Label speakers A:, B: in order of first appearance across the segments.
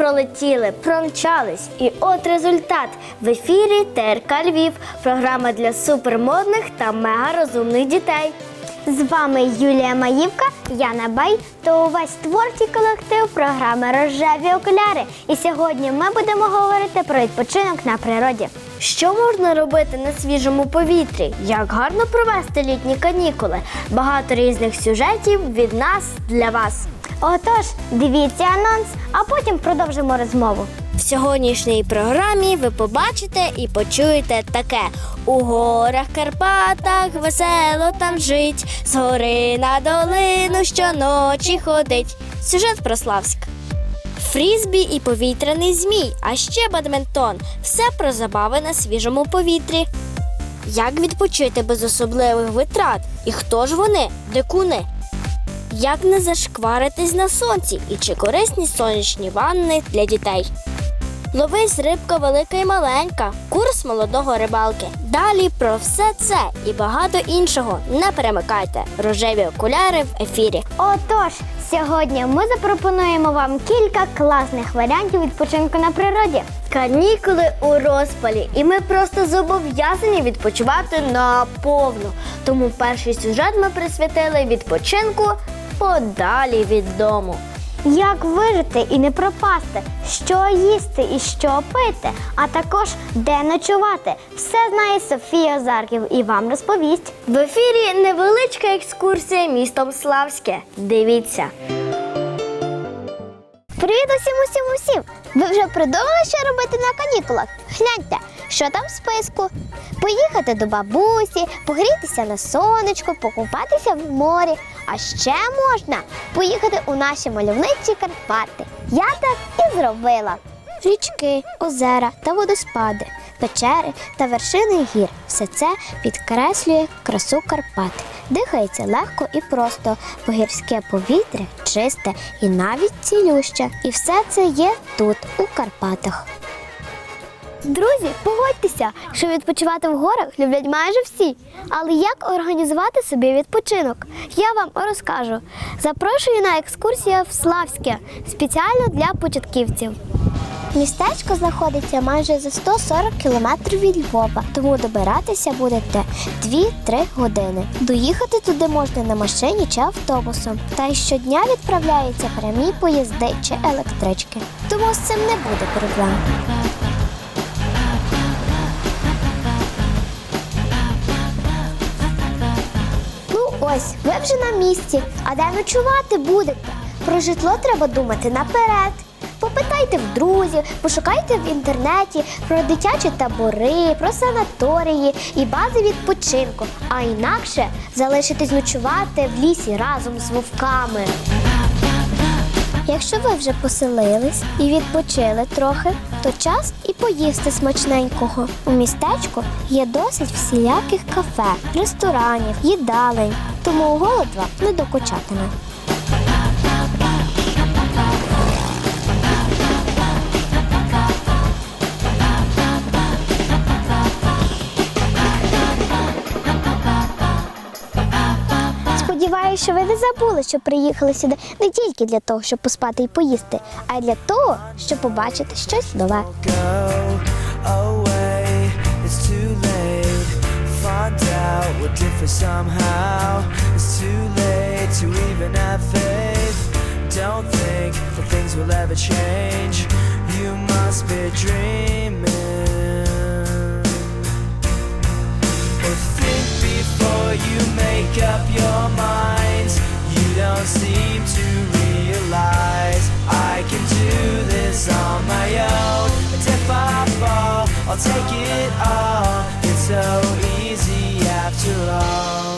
A: пролетіли, промчались. І от результат в ефірі ТРК Львів. Програма для супермодних та мегарозумних дітей. З вами Юлія Маївка, Яна Бай та увесь творчий колектив програми Рожеві окуляри. І сьогодні ми будемо говорити про відпочинок на природі. Що можна робити на свіжому повітрі? Як гарно провести літні канікули? Багато різних сюжетів від нас для вас. Отож, дивіться анонс, а потім продовжимо розмову. В сьогоднішній програмі ви побачите і почуєте таке: у горах Карпатах весело там жить, з гори на долину щоночі ходить. Сюжет про Славськ. Фрізбі і повітряний змій, а ще бадминтон. Все про забави на свіжому повітрі. Як відпочити без особливих витрат? І хто ж вони? Дикуни? Як не зашкваритись на сонці і чи корисні сонячні ванни для дітей? Ловись рибка велика і маленька, курс молодого рибалки. Далі про все це і багато іншого. Не перемикайте рожеві окуляри в ефірі. Отож, сьогодні ми запропонуємо вам кілька класних варіантів відпочинку на природі. Канікули у розпалі, і ми просто зобов'язані відпочивати наповну. Тому перший сюжет ми присвятили відпочинку подалі від дому. Як вижити і не пропасти, що їсти і що пити, а також де ночувати. Все знає Софія Зарків і вам розповість. В ефірі невеличка екскурсія містом Славське. Дивіться.
B: Привіт усім усім усім! Ви вже придумали, що робити на канікулах? Гляньте, що там в списку. Поїхати до бабусі, погрітися на сонечку, покупатися в морі. А ще можна поїхати у наші мальовничі Карпати. Я так і зробила. Річки, озера та водоспади, печери та вершини гір. Все це підкреслює красу Карпат. Дихається легко і просто, бо гірське повітря чисте і навіть цілюще. І все це є тут, у Карпатах. Друзі, погодьтеся, що відпочивати в горах люблять майже всі. Але як організувати собі відпочинок? Я вам розкажу. Запрошую на екскурсію в Славське спеціально для початківців. Містечко знаходиться майже за 140 кілометрів від Львова, тому добиратися будете 2-3 години. Доїхати туди можна на машині чи автобусом. Та й щодня відправляються прямі поїзди чи електрички. Тому з цим не буде проблем. Ось, ви вже на місці. А де ночувати будете? Про житло треба думати наперед. Попитайте в друзів, пошукайте в інтернеті про дитячі табори, про санаторії і бази відпочинку. А інакше залишитись ночувати в лісі разом з вовками. Якщо ви вже поселились і відпочили трохи, то час і поїсти смачненького. У містечку є досить всіляких кафе, ресторанів, їдалень, тому голод вам не докучатиме. Що ви не забули, що приїхали сюди не тільки для того, щоб поспати і поїсти, а й для того, щоб побачити щось нове.
C: Don't think that things will ever change. You must be dreaming. Think before you make up your minds. You don't seem to realize I can do this on my own. And if I fall, I'll take it all. It's so easy after all.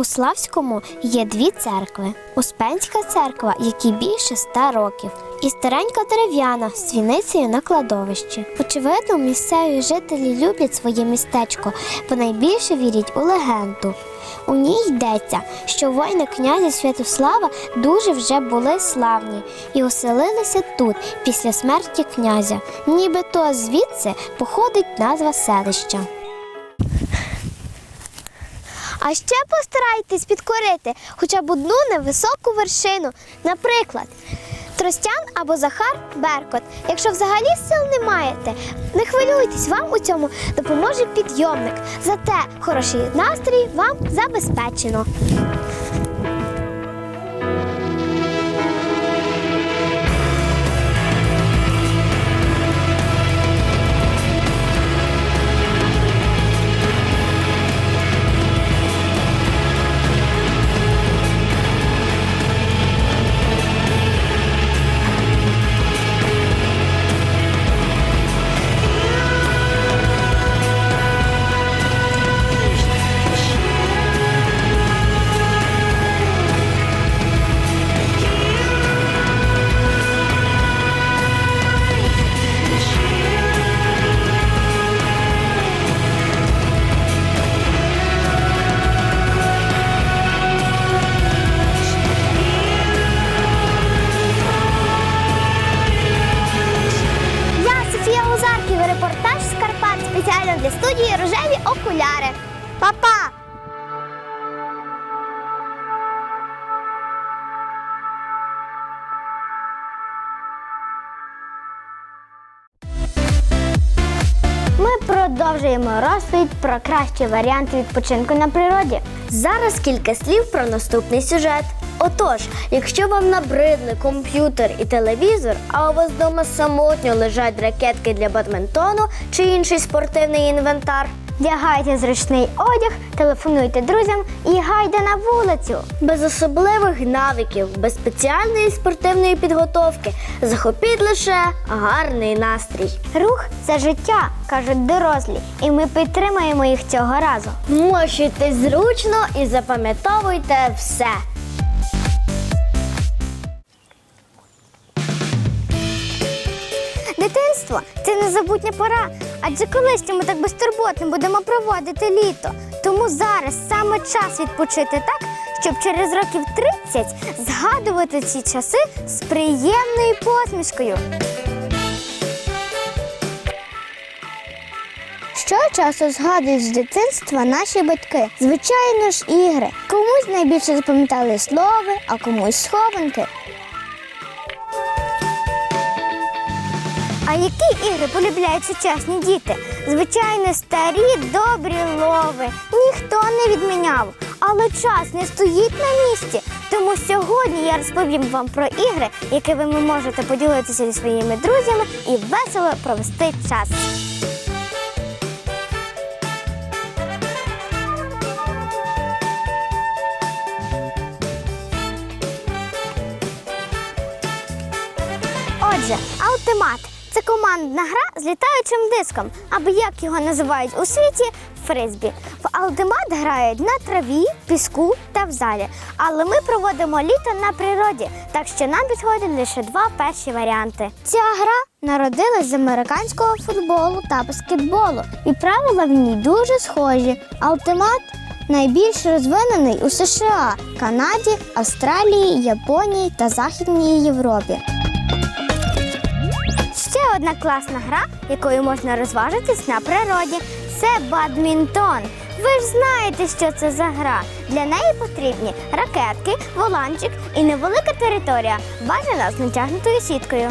B: У Славському є дві церкви: Успенська церква, якій більше ста років, і старенька дерев'яна з свіницею на кладовищі. Очевидно, місцеві жителі люблять своє містечко, бо найбільше вірять у легенду. У ній йдеться, що воїни князя Святослава дуже вже були славні і оселилися тут після смерті князя. Нібито звідси походить назва селища.
D: А ще постарайтесь підкорити хоча б одну невисоку вершину. Наприклад, Тростян або Захар Беркот. Якщо взагалі сил не маєте, не хвилюйтесь, вам у цьому допоможе підйомник. Зате хороший настрій вам забезпечено.
A: Продовжуємо розповідь про кращі варіанти відпочинку на природі. Зараз кілька слів про наступний сюжет. Отож, якщо вам набридли комп'ютер і телевізор, а у вас вдома самотньо лежать ракетки для бадминтону чи інший спортивний інвентар, вдягайте зручний одяг, телефонуйте друзям і гайде на вулицю. Без особливих навиків, без спеціальної спортивної підготовки. Захопіть лише гарний настрій. Рух це життя, кажуть дорослі, і ми підтримаємо їх цього разу. Мощуйте зручно і запам'ятовуйте все.
D: Дитинство це незабутня пора, адже колись ми так безтурботно будемо проводити літо. Тому зараз саме час відпочити так, щоб через років 30 згадувати ці часи з приємною посмішкою. Що часу згадують з дитинства наші батьки? Звичайно ж, ігри. Комусь найбільше запам'ятали слови, а комусь схованки. А які ігри полюбляють сучасні діти? Звичайно, старі добрі лови. Ніхто не відміняв. Але час не стоїть на місці. Тому сьогодні я розповім вам про ігри, якими ви можете поділитися зі своїми друзями і весело провести час. Отже, автомат це командна гра з літаючим диском, або як його називають у світі фризбі. В автомат грають на траві, піску та в залі. Але ми проводимо літо на природі, так що нам підходять лише два перші варіанти. Ця гра народилась з американського футболу та баскетболу, і правила в ній дуже схожі. Автомат найбільш розвинений у США, Канаді, Австралії, Японії та Західній Європі. Одна класна гра, якою можна розважитись на природі, це бадмінтон. Ви ж знаєте, що це за гра. Для неї потрібні ракетки, воланчик і невелика територія, бажана з натягнутою сіткою.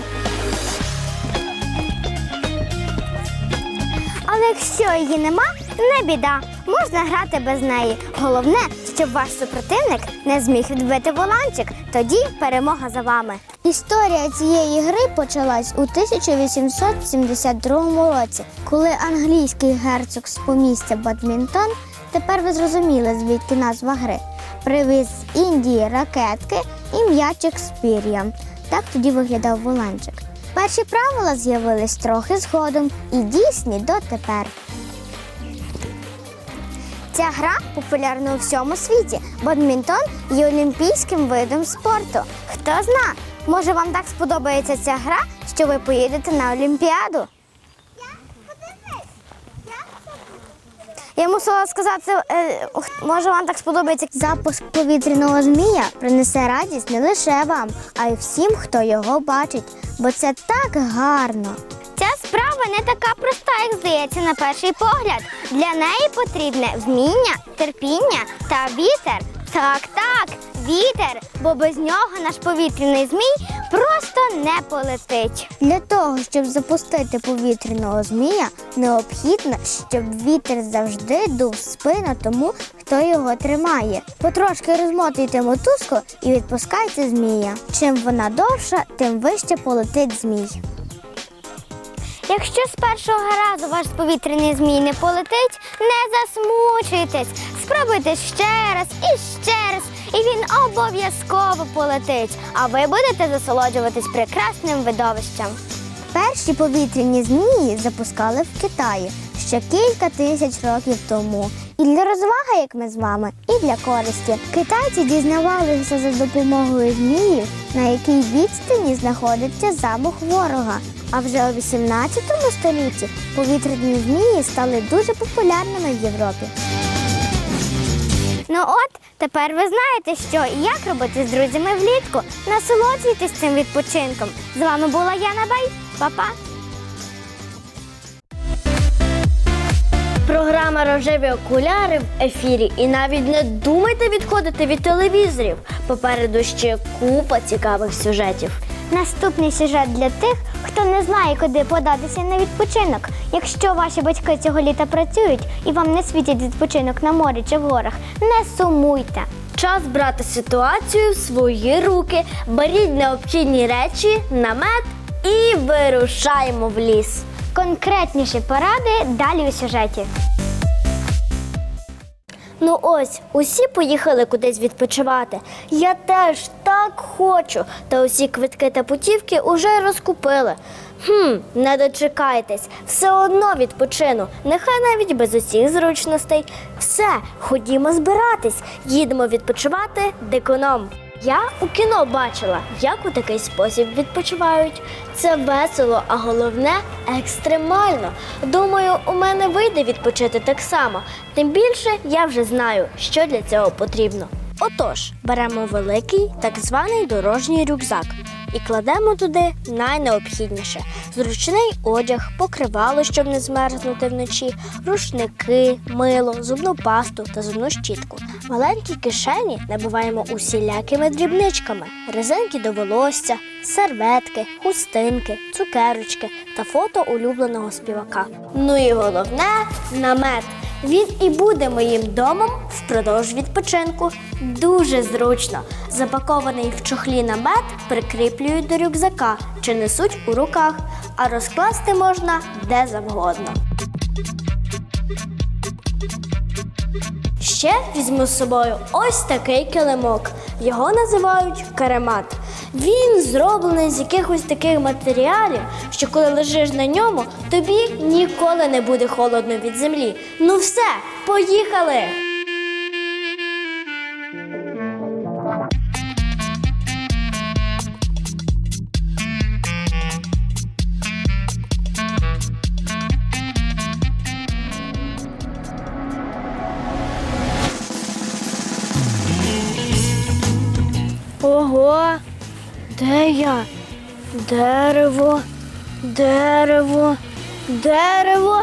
D: Але якщо її нема, не біда. Можна грати без неї. Головне, щоб ваш супротивник не зміг відбити воланчик. Тоді перемога за вами. Історія цієї гри почалась у 1872 році, коли англійський герцог з помістя Бадмінтон, тепер ви зрозуміли, звідки назва гри, привіз з Індії ракетки і м'ячик з пір'ям. Так тоді виглядав воланчик. Перші правила з'явились трохи згодом і дійсні дотепер. Ця гра популярна у всьому світі. Бадмінтон є олімпійським видом спорту. Хто зна, може вам так сподобається ця гра, що ви поїдете на Олімпіаду? Я мусила сказати, е, може вам так сподобається. Запуск повітряного змія принесе радість не лише вам, а й всім, хто його бачить, бо це так гарно. Справа не така проста, як здається на перший погляд. Для неї потрібне вміння, терпіння та вітер. Так, так, вітер, бо без нього наш повітряний змій просто не полетить.
A: Для того, щоб запустити повітряного змія, необхідно, щоб вітер завжди дув спину тому, хто його тримає. Потрошки розмотуйте мотузку і відпускайте змія. Чим вона довша, тим вище полетить змій.
D: Якщо з першого разу ваш повітряний змій не полетить, не засмучуйтесь. Спробуйте ще раз і ще раз, і він обов'язково полетить. А ви будете засолоджуватись прекрасним видовищем.
A: Перші повітряні змії запускали в Китаї ще кілька тисяч років тому. І для розваги, як ми з вами, і для користі. Китайці дізнавалися за допомогою зміїв, на якій відстані знаходиться замок ворога. А вже у 18 столітті повітряні змії стали дуже популярними в Європі.
D: Ну от, тепер ви знаєте, що і як робити з друзями влітку. Насолоджуйтесь цим відпочинком. З вами була Яна Бай. Па-па!
A: Програма Рожеві окуляри в ефірі. І навіть не думайте відходити від телевізорів. Попереду ще купа цікавих сюжетів.
D: Наступний сюжет для тих, хто не знає, куди податися на відпочинок. Якщо ваші батьки цього літа працюють і вам не світять відпочинок на морі чи в горах, не сумуйте.
A: Час брати ситуацію в свої руки, беріть необхідні речі, намет і вирушаємо в ліс.
D: Конкретніші поради далі у сюжеті.
A: Ну ось, усі поїхали кудись відпочивати. Я теж так хочу. Та усі квитки та путівки уже розкупили. Хм, не дочекайтесь, все одно відпочину. Нехай навіть без усіх зручностей. Все, ходімо збиратись, їдемо відпочивати диконом. Я у кіно бачила, як у такий спосіб відпочивають. Це весело, а головне екстремально. Думаю, у мене вийде відпочити так само. Тим більше я вже знаю, що для цього потрібно. Отож, беремо великий так званий дорожній рюкзак і кладемо туди найнеобхідніше: зручний одяг, покривало, щоб не змерзнути вночі, рушники, мило, зубну пасту та зубну щітку. Маленькі кишені набуваємо усілякими дрібничками: резинки до волосся, серветки, хустинки, цукерочки та фото улюбленого співака. Ну і головне намет. Він і буде моїм домом впродовж відпочинку. Дуже зручно. Запакований в чохлі намет прикріплюють до рюкзака чи несуть у руках, а розкласти можна де завгодно. Ще візьму з собою ось такий килимок. Його називають каремат. Він зроблений з якихось таких матеріалів, що коли лежиш на ньому, тобі ніколи не буде холодно від землі. Ну все, поїхали! Де я? Дерево, дерево, дерево.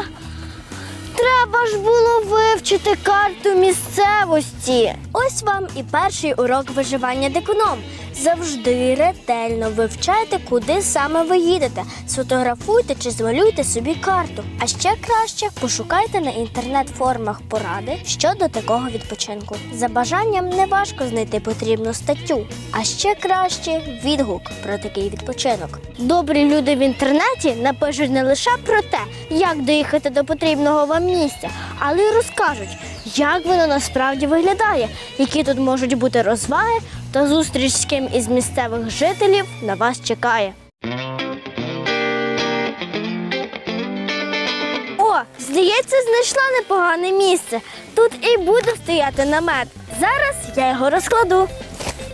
A: Треба ж було вивчити карту місцевості. Ось вам і перший урок виживання дикуном. Завжди ретельно вивчайте, куди саме ви їдете. Сфотографуйте чи змалюйте собі карту. А ще краще пошукайте на інтернет-форумах поради щодо такого відпочинку. За бажанням не важко знайти потрібну статтю, а ще краще відгук про такий відпочинок. Добрі люди в інтернеті напишуть не лише про те, як доїхати до потрібного вам місця, але й розкажуть, як воно насправді виглядає, які тут можуть бути розваги та зустріч з ким із місцевих жителів на вас чекає. О, здається, знайшла непогане місце. Тут і буде стояти намет. Зараз я його розкладу.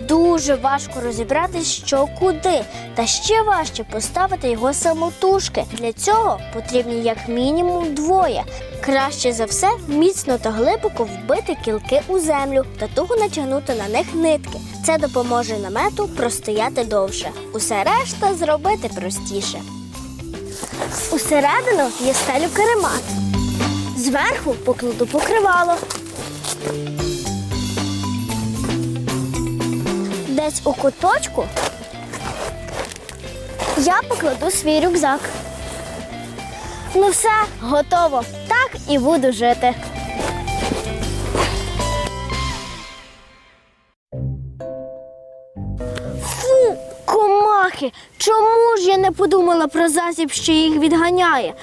A: Дуже важко розібратись, що куди, та ще важче поставити його самотужки. Для цього потрібні як мінімум двоє. Краще за все міцно та глибоко вбити кілки у землю та туго натягнути на них нитки. Це допоможе намету простояти довше. Усе решта зробити простіше. Усередину я стелю керемат. Зверху покладу покривало. Десь у куточку я покладу свій рюкзак. Ну все, готово. Так і буду жити. Фу, комахи! Чому ж я не подумала про засіб, що їх відганяє?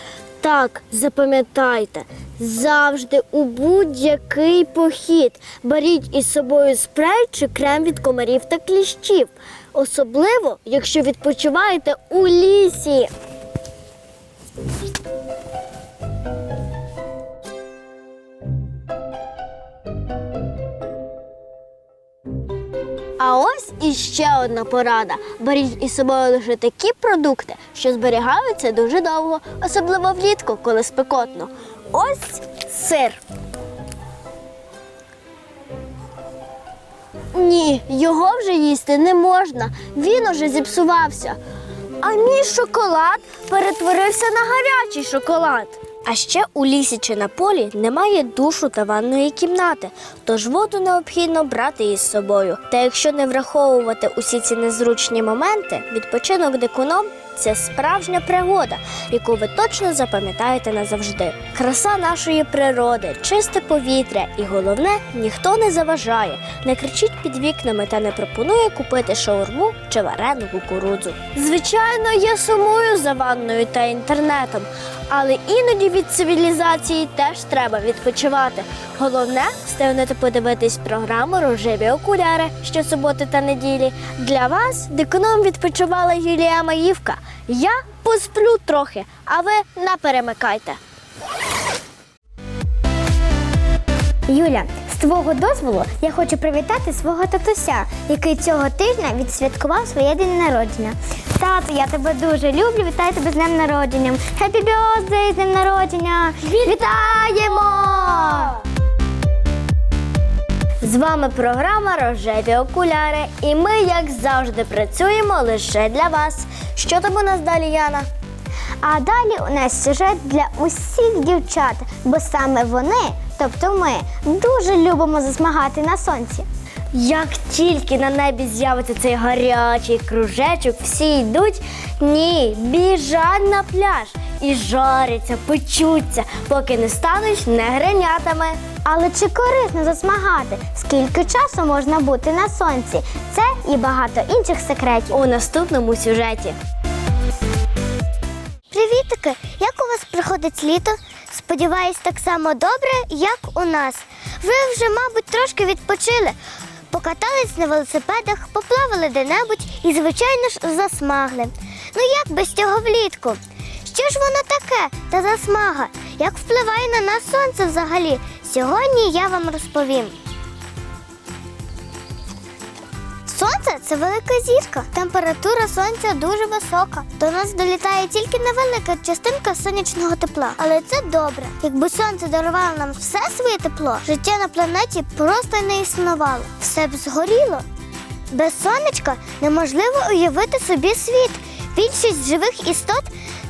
A: Так, запам'ятайте, завжди у будь-який похід беріть із собою спрей чи крем від комарів та кліщів. Особливо, якщо відпочиваєте у лісі. А ось іще одна порада. Беріть із собою лише такі продукти, що зберігаються дуже довго, особливо влітку, коли спекотно. Ось сир. Ні, його вже їсти не можна. Він уже зіпсувався. А мій шоколад перетворився на гарячий шоколад. А ще у лісі чи на полі немає душу та ванної кімнати, тож воду необхідно брати із собою. Та якщо не враховувати усі ці незручні моменти, відпочинок дикуном це справжня пригода, яку ви точно запам'ятаєте назавжди. Краса нашої природи, чисте повітря і головне, ніхто не заважає, не кричить під вікнами та не пропонує купити шаурму чи варену кукурудзу. Звичайно, я сумую за ванною та інтернетом, але іноді від цивілізації теж треба відпочивати. Головне встигнути подивитись програму Рожеві окуляри щосуботи та неділі. Для вас диконом відпочивала Юлія Маївка. Я посплю трохи, а ви не перемикайте.
E: Юля, твого дозволу я хочу привітати свого татуся, який цього тижня відсвяткував своє день народження. Тату, я тебе дуже люблю, вітаю тебе з днем народження. Happy birthday з днем народження! Вітаємо!
A: З вами програма Рожеві окуляри, і ми, як завжди, працюємо лише для вас. Що там у нас далі, Яна?
E: А далі у нас сюжет для усіх дівчат, бо саме вони, тобто ми, дуже любимо засмагати на сонці.
A: Як тільки на небі з'явиться цей гарячий кружечок, всі йдуть, ні, біжать на пляж і жаряться, печуться, поки не стануть негренятами.
E: Але чи корисно засмагати? Скільки часу можна бути на сонці? Це і багато інших секретів.
A: У наступному сюжеті.
E: Привітики! Як у вас приходить літо? Сподіваюсь, так само добре, як у нас. Ви вже, мабуть, трошки відпочили, покатались на велосипедах, поплавали де-небудь і, звичайно ж, засмагли. Ну як без цього влітку? Що ж воно таке, та засмага? Як впливає на нас сонце взагалі? Сьогодні я вам розповім. Сонце це велика зірка. Температура сонця дуже висока. До нас долітає тільки невелика частинка сонячного тепла. Але це добре. Якби сонце дарувало нам все своє тепло, життя на планеті просто не існувало. Все б згоріло. Без сонечка неможливо уявити собі світ. Більшість живих істот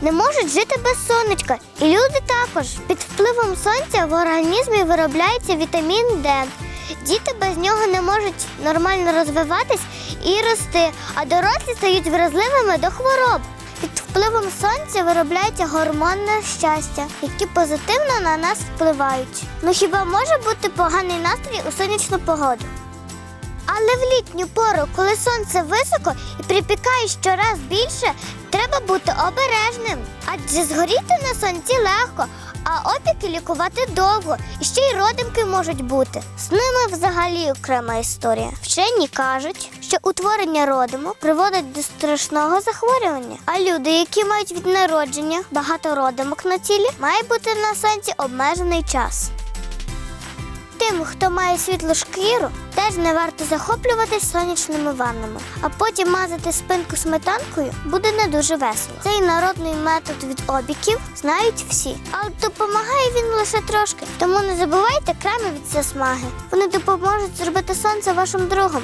E: не можуть жити без сонечка. І люди також. Під впливом сонця в організмі виробляється вітамін Д. Діти без нього не можуть нормально розвиватись і рости, а дорослі стають вразливими до хвороб. Під впливом сонця виробляється гормонне щастя, які позитивно на нас впливають. Ну хіба може бути поганий настрій у сонячну погоду? Але в літню пору, коли сонце високо і припікає щораз більше, треба бути обережним. Адже згоріти на сонці легко, а опіки лікувати довго. І ще й родимки можуть бути. З ними взагалі окрема історія. Вчені кажуть, що утворення родиму приводить до страшного захворювання. А люди, які мають від народження багато родимок на тілі, має бути на сенсі обмежений час. Тим, хто має світлу шкіру, теж не варто захоплюватись сонячними ваннами, а потім мазати спинку сметанкою буде не дуже весело. Цей народний метод від обіків знають всі, але допомагає він лише трошки. Тому не забувайте креми від засмаги. Вони допоможуть зробити сонце вашим другом.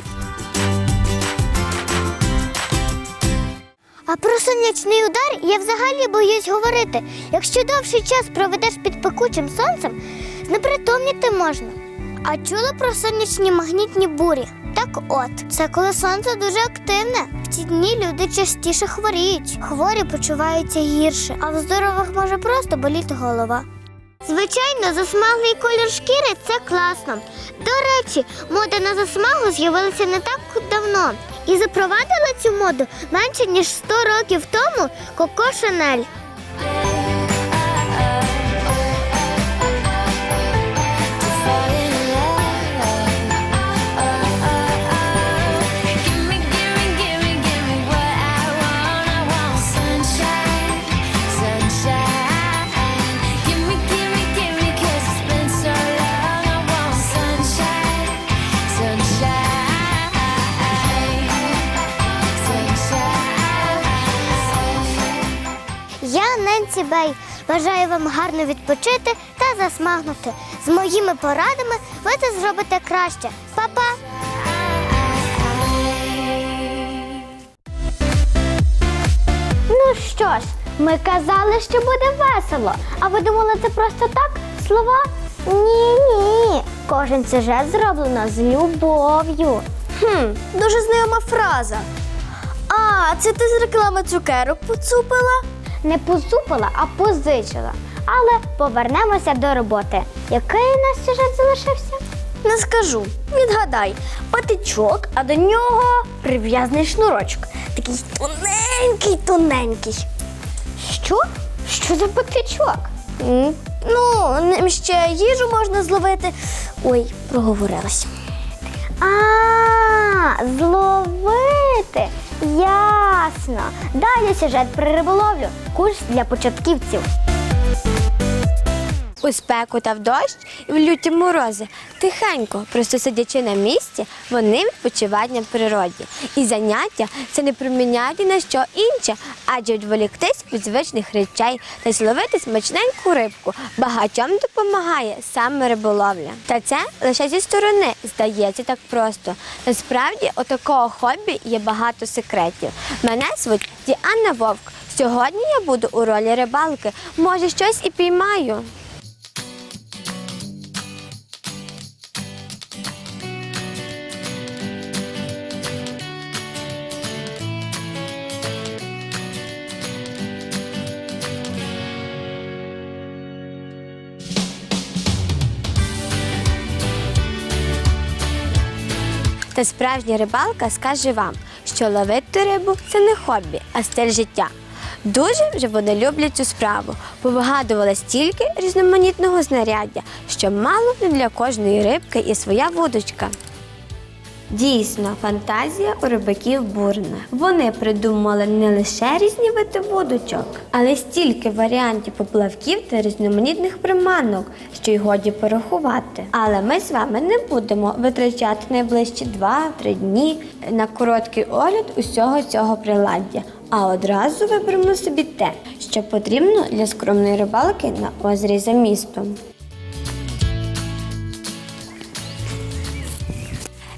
E: А про сонячний удар я взагалі боюсь говорити. Якщо довший час проведеш під пекучим сонцем, знепритомніти можна. А чула про сонячні магнітні бурі? Так от, це коли сонце дуже активне. В ці дні люди частіше хворіють. Хворі почуваються гірше, а в здорових може просто боліти голова. Звичайно, засмаглий колір шкіри це класно. До речі, мода на засмагу з'явилася не так давно. І запровадила цю моду менше ніж 100 років тому Коко Шанель. Я Бей. Бажаю вам гарно відпочити та засмагнути. З моїми порадами ви це зробите краще. Па-па!
D: Ну що ж, ми казали, що буде весело. А ви думали, це просто так? Слова? Ні, ні. Кожен сюжет зроблено з любов'ю. Хм, дуже знайома фраза. А, це ти з реклами цукерок поцупила? Не поцупила, а позичила. Але повернемося до роботи. Який у нас сюжет залишився? Не скажу. Відгадай, патичок, а до нього прив'язаний шнурочок. Такий тоненький, тоненький. Що? Що за патичок? Ну, ним ще їжу можна зловити. Ой, проговорилась. А, зловити. Ясно. Далі сюжет про риболовлю. Курс для початківців.
F: У спеку та в дощ і в люті морози тихенько, просто сидячи на місці, вони відпочивають на природі. І заняття це не проміняють на що інше, адже відволіктись від звичних речей та зловити смачненьку рибку багатьом допомагає саме риболовля. Та це лише зі сторони здається так просто. Насправді, у такого хобі є багато секретів. Мене звуть Діана Вовк. Сьогодні я буду у ролі рибалки. Може, щось і піймаю. Та справжня рибалка скаже вам, що ловити рибу це не хобі, а стиль життя. Дуже вже вони люблять цю справу, повигадували стільки різноманітного знаряддя, що мало не для кожної рибки і своя вудочка. Дійсно, фантазія у рибаків бурна. Вони придумали не лише різні види вудочок, але стільки варіантів поплавків та різноманітних приманок, що й годі порахувати. Але ми з вами не будемо витрачати найближчі 2-3 дні на короткий огляд усього цього приладдя. А одразу виберемо собі те, що потрібно для скромної рибалки на озері за містом.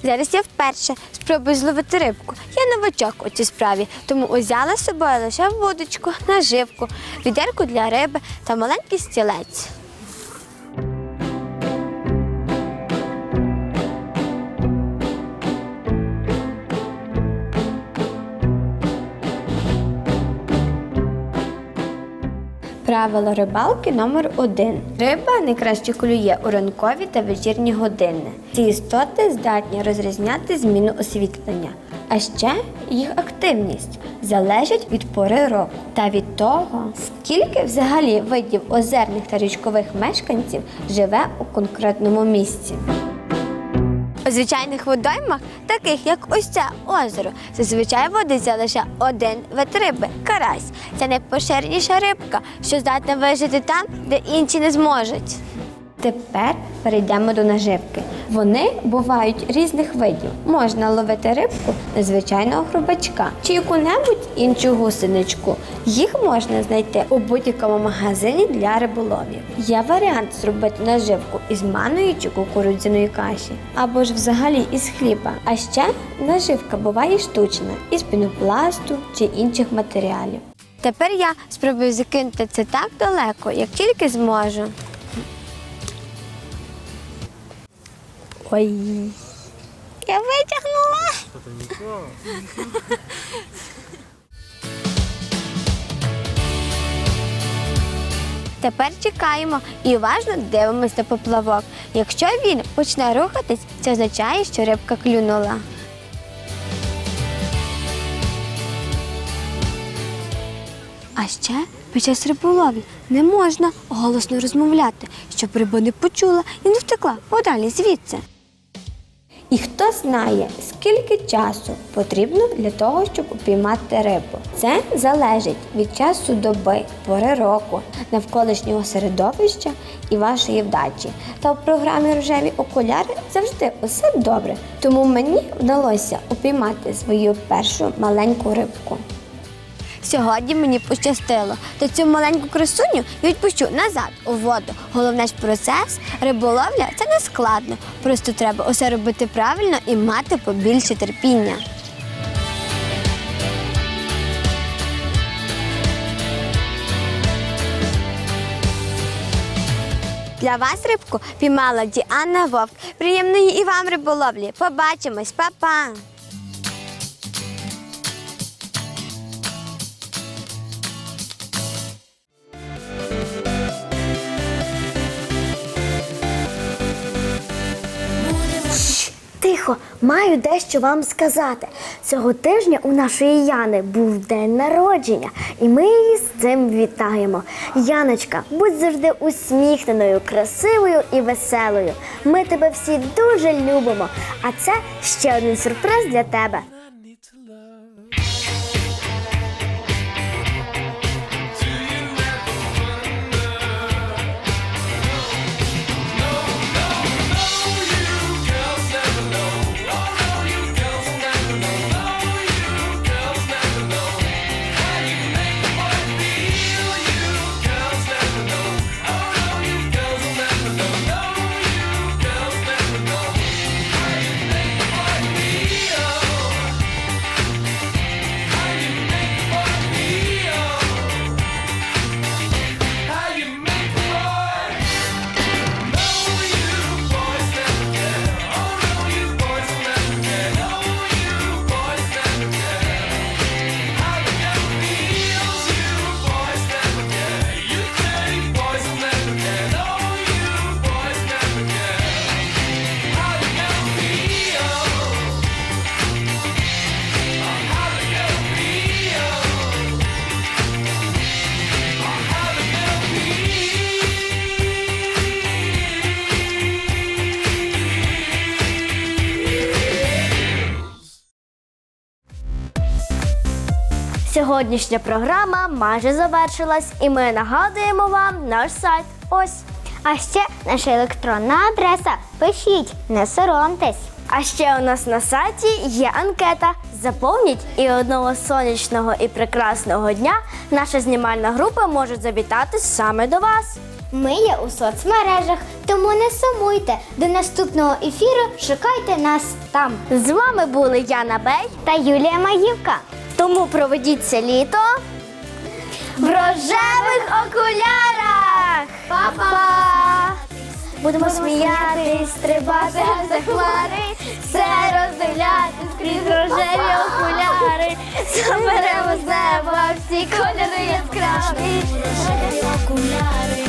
F: Зараз я вперше спробую зловити рибку. Я новачок у цій справі, тому узяла з собою лише вудочку, наживку, відерку для риби та маленький стілець. Правило рибалки номер один. Риба найкраще клює у ранкові та вечірні години. Ці істоти здатні розрізняти зміну освітлення. А ще їх активність залежить від пори року та від того, скільки взагалі видів озерних та річкових мешканців живе у конкретному місці. У звичайних водоймах, таких як ось це озеро, зазвичай водиться лише один вид риби карась. Це найпоширеніша рибка, що здатна вижити там, де інші не зможуть. Тепер перейдемо до наживки. Вони бувають різних видів. Можна ловити рибку на звичайного хробачка чи яку-небудь іншу гусеничку. Їх можна знайти у будь-якому магазині для риболовів. Є варіант зробити наживку із манної чи кукурудзяної каші, або ж взагалі із хліба. А ще наживка буває штучна із пінопласту чи інших матеріалів. Тепер я спробую закинути це так далеко, як тільки зможу. Ой. Я витягнула. Тепер чекаємо і уважно дивимося на поплавок. Якщо він почне рухатись, це означає, що рибка клюнула. А ще під час риболовлі не можна голосно розмовляти, щоб риба не почула і не втекла подалі звідси. І хто знає, скільки часу потрібно для того, щоб упіймати рибу. Це залежить від часу доби, пори року, навколишнього середовища і вашої вдачі. Та в програмі рожеві окуляри завжди усе добре. Тому мені вдалося упіймати свою першу маленьку рибку. Сьогодні мені пощастило, то цю маленьку красуню відпущу назад у воду. Головне ж процес риболовля це не складно. Просто треба усе робити правильно і мати побільше терпіння. Для вас рибку піймала Діана Вовк. Приємної і вам риболовлі. Побачимось, па-па!
A: Тихо, маю дещо вам сказати. Цього тижня у нашої Яни був день народження, і ми її з цим вітаємо. Яночка, будь завжди усміхненою, красивою і веселою. Ми тебе всі дуже любимо. А це ще один сюрприз для тебе. Сьогоднішня програма майже завершилась, і ми нагадуємо вам наш сайт. Ось.
D: А ще наша електронна адреса. Пишіть, не соромтесь.
A: А ще у нас на сайті є анкета. Заповніть і одного сонячного і прекрасного дня наша знімальна група може завітати саме до вас.
D: Ми є у соцмережах, тому не сумуйте. До наступного ефіру шукайте нас там.
A: З вами були Яна Бей.
D: Та Юлія Маївка.
A: Тому проведіть це літо в рожевих окулярах. Па-па! Будемо сміятись, стрибати за хмари, все роздивляти скрізь рожеві окуляри. Заберемо з неба всі кольори яскраві.
G: Рожеві окуляри,